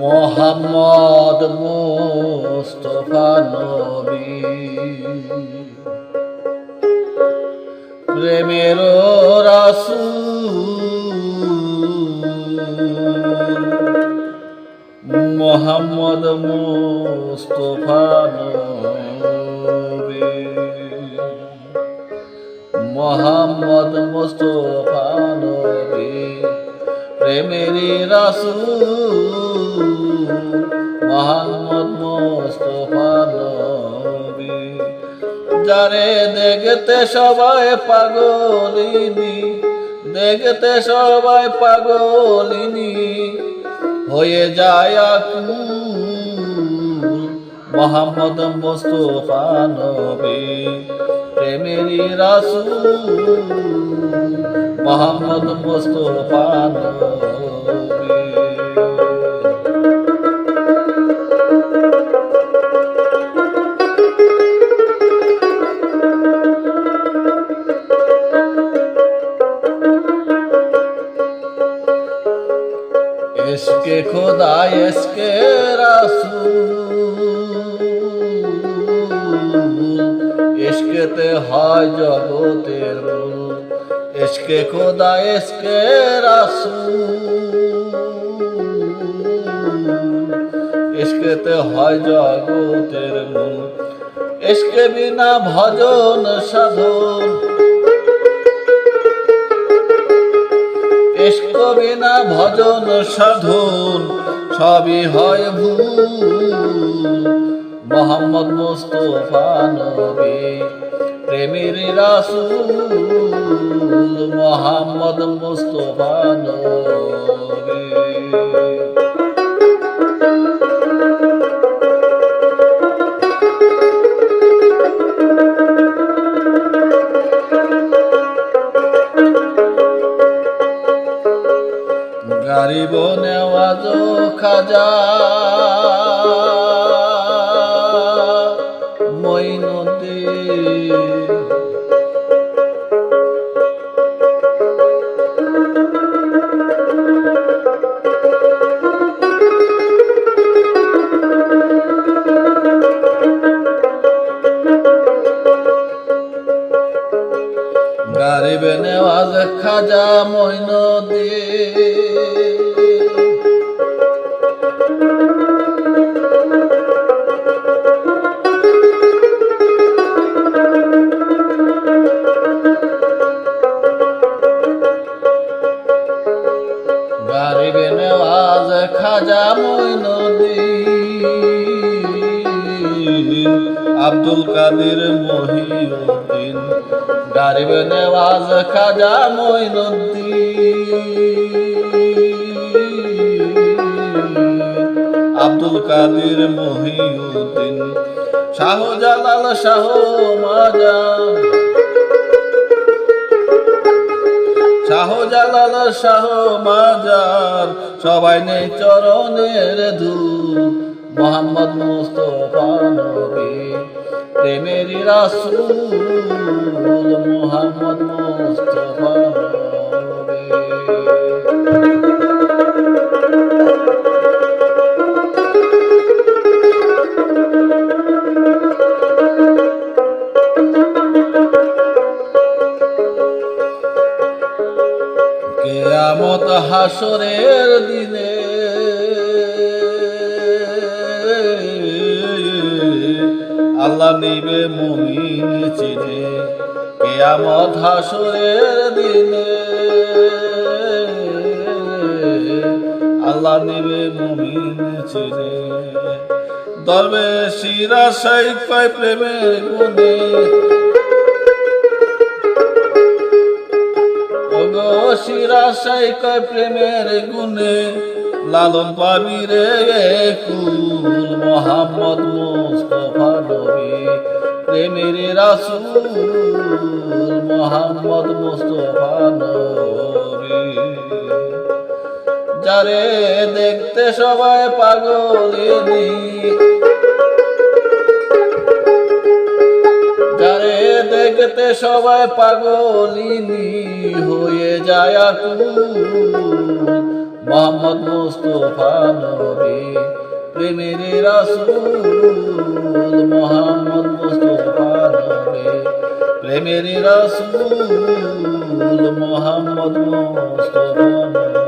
মোহাম্মদ মুস্তফা নবী। প্রেমের রাসু মোহাম্মদ মুস্তফা নবী। মোহাম্মদ মুস্তফা প্রেমেরি রাসূল মোহাম্মদ মুস্তফা যারে দেখতে সবাই পাগলিনী, দেখতে সবাই পাগলিনী, হয়ে যায় মোহাম্মদ মুস্তফা নবী। প্রেমেরি রাসূল মোহাম্মদ মুস্তফা এসকে খোদা এসকে রাসূল। এসকেতে হয় জগতের মূল এসকে খোদা, এসকে রাসূল। এসকেতে হয় জগতের মূল। এসকে বিনা ভজন সাধন। এসক বিনা ভজন সাধন, সবই হয় ভুল। মোহাম্মদ মুস্তফা নবী। প্রেমের রাসূল মোহাম্মদ মুস্তফা গারিব নেওয়াজ খাজা। নেওয়াজ খাজা মইনদী গারিবে নেওয়াজ খাজা মইনুদ্দিন আব্দুল কাদের মহিউদ্দিন, গারিবে নেওয়াজ খাজা মইনুদ্দিন। আব্দুল কাদের মহিউদ্দিন, শাহজালাল শাহ মাজা শাহজালাল শাহ মাজার সবাই নেই চরণের ধূল মোহাম্মদ মুস্তফা নবী প্রেমের রাসূল মোহাম্মদ মুস্তফা কেয়ামত হাসরের দিনে নিবে মুমিন চিনে কেয়ামত হাসরের দিনে। আল্লাহ নিবে মুমিন চিনে দরবে শিরা সাই কয় প্রেমের গুণে শিরা কয় প্রেমের গুণে লালন পাবি রে কুল মোহাম্মদ মুস্তফা নবী। প্রেমের রাসূল মোহাম্মদ মুস্তফা নবী। যারে দেখতে সবাই পাগলিনী যারে দেখতে সবাই পাগলিনী হয়ে যায় আকুল মোহাম্মদ মুস্তফা নবী প্রেমের রাসূল মোহাম্মদ মুস্তফা নবী প্রেমের রাসূল মোহাম্মদ মুস্তফা নবী।